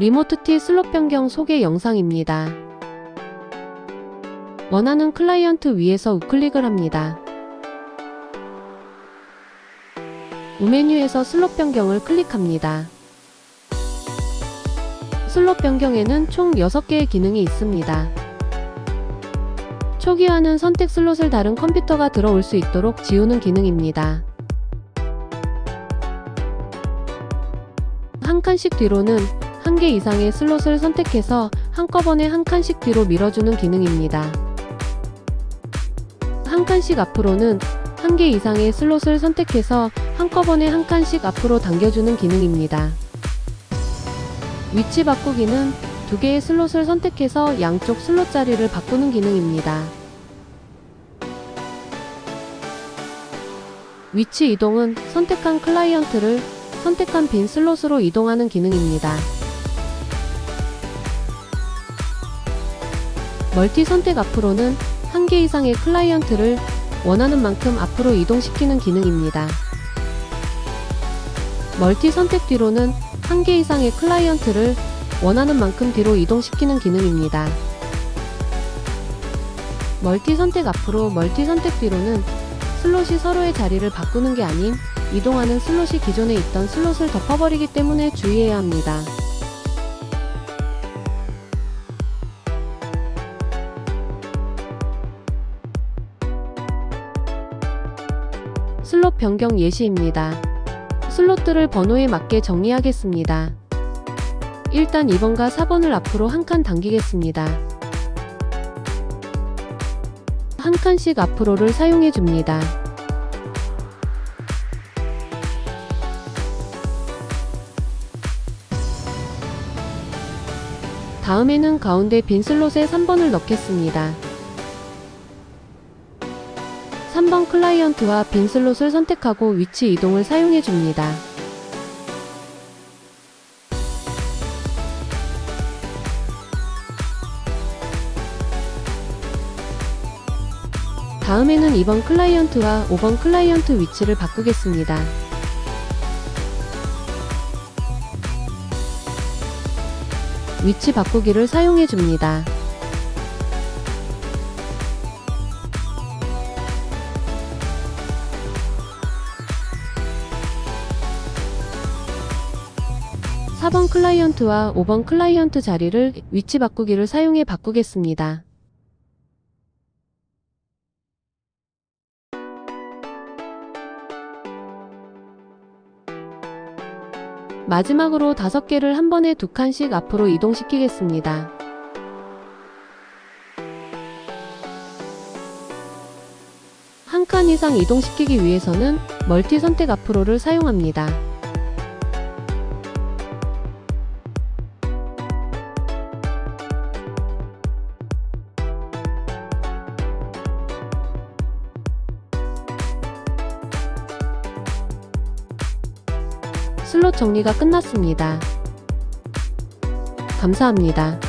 리모트 T 슬롯 변경 소개 영상입니다. 원하는 클라이언트 위에서 우클릭을 합니다. 우메뉴에서 슬롯 변경을 클릭합니다. 슬롯 변경에는 총 6개의 기능이 있습니다. 초기화는 선택 슬롯을 다른 컴퓨터가 들어올 수 있도록 지우는 기능입니다. 한 칸씩 뒤로는 한 개 이상의 슬롯을 선택해서 한꺼번에 한 칸씩 뒤로 밀어주는 기능입니다. 한 칸씩 앞으로는 한 개 이상의 슬롯을 선택해서 한꺼번에 한 칸씩 앞으로 당겨주는 기능입니다. 위치 바꾸기는 두 개의 슬롯을 선택해서 양쪽 슬롯 자리를 바꾸는 기능입니다. 위치 이동은 선택한 클라이언트를 선택한 빈 슬롯으로 이동하는 기능입니다. 멀티 선택 앞으로는 한 개 이상의 클라이언트를 원하는 만큼 앞으로 이동시키는 기능입니다. 멀티 선택 뒤로는 한 개 이상의 클라이언트를 원하는 만큼 뒤로 이동시키는 기능입니다. 멀티 선택 앞으로 멀티 선택 뒤로는 슬롯이 서로의 자리를 바꾸는 게 아닌 이동하는 슬롯이 기존에 있던 슬롯을 덮어버리기 때문에 주의해야 합니다. 슬롯 변경 예시입니다. 슬롯들을 번호에 맞게 정리하겠습니다. 일단 2번과 4번을 앞으로 한 칸 당기겠습니다. 한 칸씩 앞으로를 사용해 줍니다. 다음에는 가운데 빈 슬롯에 3번을 넣겠습니다. 3번 클라이언트와 빈 슬롯을 선택하고 위치 이동을 사용해 줍니다. 다음에는 2번 클라이언트와 5번 클라이언트 위치를 바꾸겠습니다. 위치 바꾸기를 사용해 줍니다. (4번) 클라이언트와 (5번) 클라이언트 자리를 위치 바꾸기를 사용해 바꾸겠습니다. 마지막으로 다섯 개를 한 번에 두 칸씩 앞으로 이동시키겠습니다. 한 칸 이상 이동시키기 위해서는 멀티 선택 앞으로를 사용합니다. 슬롯 정리가 끝났습니다. 감사합니다.